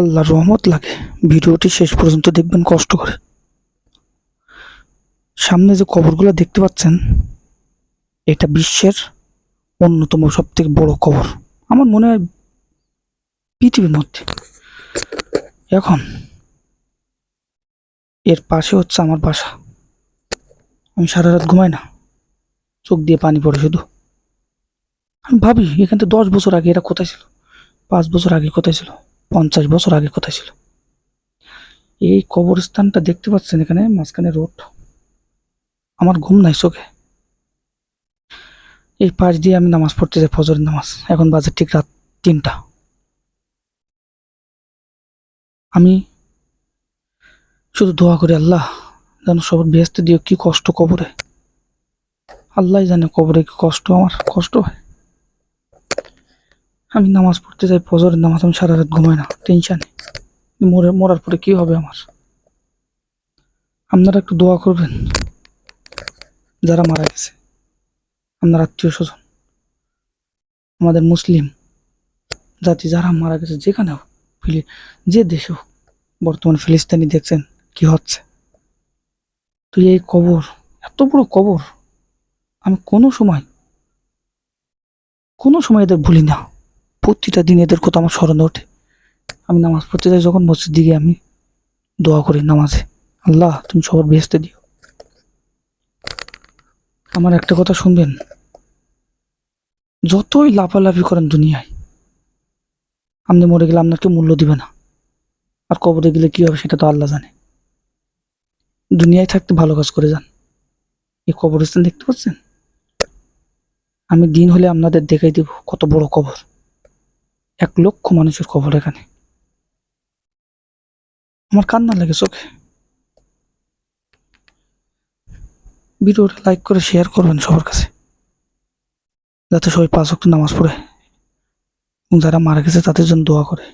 আল্লাহর রহমত লাগে। ভিডিওটি শেষ পর্যন্ত দেখবেন, কষ্ট করে। সামনে যে কবরগুলো দেখতে পাচ্ছেন, এটা বিশ্বের অন্যতম সব থেকে বড় কবর। আমার মনে হয় পৃথিবীর মধ্যে। এখন এর পাশে হচ্ছে আমার বাসা। আমি সারা রাত ঘুমাই না। চোখ দিয়ে পানি পড়ে শুধু। আমি ভাবি, এখান থেকে দশ বছর আগে এরা কোথায় ছিল? পাঁচ বছর আগে কোথায় ছিল? পঞ্চাশ বছর আগে কোথায় ছিল। এই কবরস্থানটা দেখতে পাচ্ছেন এখানে, মাঝখানে রোড। আমার ঘুম নাই চোখে। এই পাশ দিয়ে আমি নামাজ পড়তে যাই ফজরের নামাজ। এখন বাজে ঠিক রাত তিনটা। আমি শুধু দোয়া করি, আল্লাহ, যেন সবার ব্যস্ত দিও কি কষ্ট কবরে। আল্লাহ জানে কবরে কি কষ্ট, আমার কষ্ট হয়। আমি নামাজ পড়তে যাই, ফজরের নামাজ আমি সারা রাত ঘুমাই না, টেনশানে মরে, মরার পরে কি হবে আমার? আপনারা একটু দোয়া করবেন, যারা মারা গেছে, আপনার আত্মীয় স্বজন, আমাদের মুসলিম জাতি যারা মারা গেছে, যেখানে হোক, ফিলি যে দেশে হোক, বর্তমান ফিলিস্তিনি দেখছেন, কি হচ্ছে? তো এই কবর, এত বড় কবর, আমি কোনো সময় কোনো সময় এদের ভুলি না। প্রতিটা দিন এদের কথা আমার স্মরণে ওঠে। আমি নামাজ পড়তে যাই যখন মসজিদ দিকে আমি দোয়া করি নামাজে। আল্লাহ, তুমি সবার বেহেস্তে দিও। আমার একটা কথা শুনবেন? যতই লাফালাফি করেন দুনিয়ায়, আপনি মরে গেলে আপনাকে মূল্য দিবে না। আর কবরে গেলে কি হবে সেটা তো আল্লাহ জানে। দুনিয়ায় থাকতে ভালো কাজ করে যান। এই কবরস্থান দেখতে পাচ্ছেন? আমি দিন হলে আপনাদের দেখাই দেব কত বড় কবর। এক লক্ষ মানুষের কবর এখানে। আমার কান্না লাগে চোখে। ভিডিওটা লাইক করে শেয়ার করবেন সবার কাছে। যাতে সবাই পাঁচ ওয়াক্ত নামাজ পড়ে এবং যারা মারা গেছে তাদের জন্য দোয়া করে।